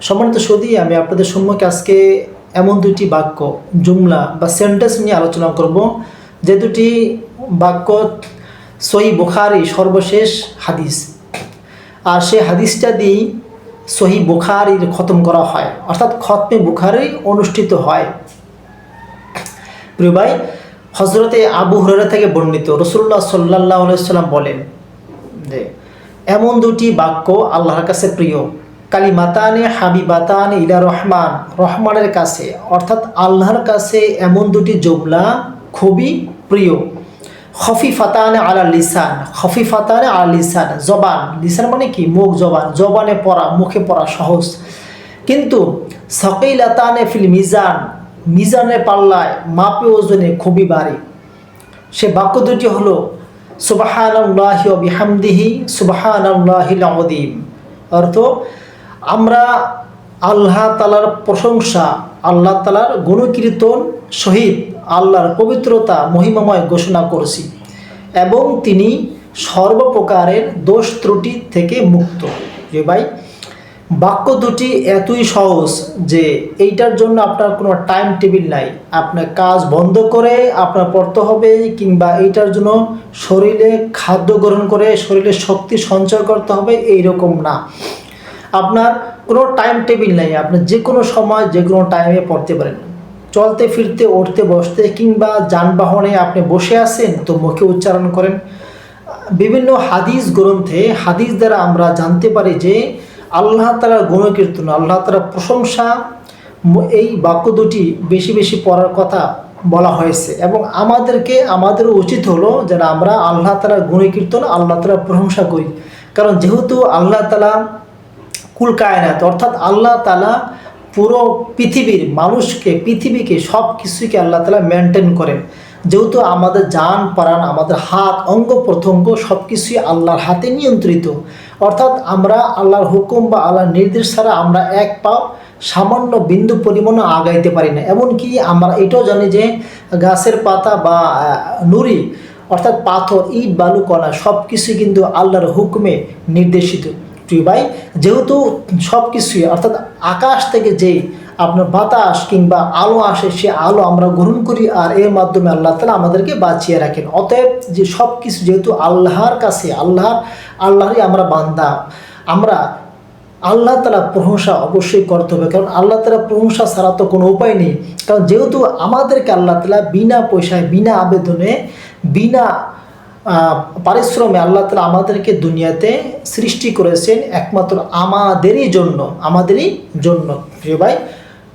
সম্মানিত সদি, আমি আপনাদের সম্মুখে আজকে এমন দুটি বাক্য, জুমলা বা সেন্টেন্স নিয়ে আলোচনা করব। যে দুটি বাক্য সহি বুখারি সর্বশেষ হাদিস। আর সেই হাদিসটা দিয়েই সহি বুখারির খতম করা হয়। অর্থাৎ খতমে বুখারি অনুষ্ঠিত হয়। প্রিয় ভাই হজরতে আবু হুরারা থেকে বর্ণিত রসুল্লাহ সাল্লাহ সাল্লাম বলেন যে, এমন দুটি বাক্য আল্লাহর কাছে প্রিয়। কালিমাতানে হাবিবাতান ইলা রহমান, রহমানের কাছে, অর্থাৎ আল্লাহর কাছে এমন দুটি জবলা খুবই প্রিয়। খফিফাতানে আলা লিসান, খফিফাতানে আলা লিসান, জবান। লিসান মানে কি? মুখ, জবান। জবানে পড়া, মুখে পড়া সহজ। কিন্তু সকিলাতানে ফিল মিজান, মিজানের পাল্লায় মাপে ওজনে খুবই ভারী। সে বাক্য দুটি হলো, সুবাহানাল্লাহি ওয়া বিহামদিহি, সুবাহানাল্লাহিল আযীম। অর্থ আমরা আল্লাহ তালার প্রশংসা, আল্লাহ তালার গুণকীর্তন সহিত আল্লাহর পবিত্রতা, মহিমাময় ঘোষণা করছি এবং তিনি সর্বপ্রকারের দোষ ত্রুটি থেকে মুক্ত। যে ভাই, বাক্য দুটি এতই সহজ যে এইটার জন্য আপনার কোনো টাইম টেবিল নাই। আপনার কাজ বন্ধ করে আপনার পড়তে হবে কিংবা এইটার জন্য শরীরে খাদ্য গ্রহণ করে শরীরে শক্তি সঞ্চয় করতে হবে এই রকম না। আপনার কোনো টাইম টেবিল নাই, আপনি যে কোনো সময় যে কোনো টাইমে পড়তে পারেন। চলতে, ফিরতে, উঠতে, বসতে কিংবা যানবাহনে আপনি বসে আছেন তো মুখে উচ্চারণ করেন। বিভিন্ন হাদিস গ্রন্থে, হাদিস দ্বারা আমরা জানতে পারি যে আল্লাহ তালার গুণকীর্তন, আল্লাহ তালার প্রশংসা এই বাক্য দুটি বেশি বেশি পড়ার কথা বলা হয়েছে। এবং আমাদেরকে আমাদেরও উচিত হলো যেন আমরা আল্লাহ তালার গুণকীর্তন, আল্লাহ তালার প্রশংসা করি। কারণ যেহেতু আল্লাহ তালা কুল কায়নাত, অর্থাৎ আল্লাহ তালা পুরো পৃথিবীর মানুষকে, পৃথিবীকে সব কিছুকে আল্লাহ তালা মেনটেন করেন। যেহেতু আমাদের যান পারান আমাদের হাত, অঙ্গ প্রত্যঙ্গ সব কিছুই আল্লাহর হাতে নিয়ন্ত্রিত। অর্থাৎ আমরা আল্লাহর হুকুম বা আল্লাহর নির্দেশ ছাড়া আমরা এক পাও সামান্য বিন্দু পরিমাণও আগাইতে পারি না। এমনকি আমরা এটাও জানি যে গাছের পাতা বা নুড়ি, অর্থাৎ পাথর, ইট, বালু কণা সব কিছুই কিন্তু আল্লাহর হুকুমে নির্দেশিত। প্রিয় যেহেতু সব কিছুই অর্থাৎ আকাশ থেকে যে আপনার বাতাস কিংবা আলো আসে, সে আলো আমরা গ্রহণ করি আর এর মাধ্যমে আল্লাহ তালা আমাদেরকে বাঁচিয়ে রাখেন। অতএব যে সব কিছু যেহেতু আল্লাহর কাছে, আল্লাহর, আল্লাহরই আমরা বান্দা, আমরা আল্লাহ তালা প্রশংসা অবশ্যই করতে হবে। কারণ আল্লাহ তালা প্রশংসা ছাড়া তো কোনো উপায় নেই। কারণ যেহেতু আমাদেরকে আল্লাহ তালা বিনা পয়সায়, বিনা আবেদনে, বিনা পারিশ্রমে আল্লাহ তালা আমাদেরকে দুনিয়াতে সৃষ্টি করেছেন একমাত্র আমাদেরই জন্য আমাদেরই জন্য। প্রিয় ভাই,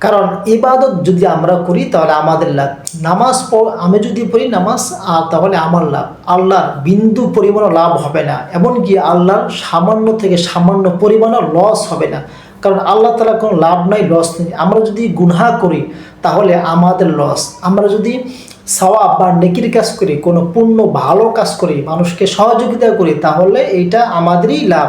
কারণ ইবাদত যদি আমরা করি তাহলে আমাদের লাভ। নামাজ আমি যদি পড়ি নামাজ, আর তাহলে আমার লাভ। আল্লাহর বিন্দু পরিমাণও লাভ হবে না, এমনকি আল্লাহর সামান্য থেকে সামান্য পরিমাণও লস হবে না। কারণ আল্লাহ তালা কোনো লাভ নাই লস নেই। আমরা যদি গুনহা করি, তাহলে আমাদের লস আমরা যদি সওয়াব বা নেকির কাজ করি, কোনো পুণ্য ভালো কাজ করি, মানুষকে সহযোগিতা করি, তাহলে এটা আমাদেরই লাভ।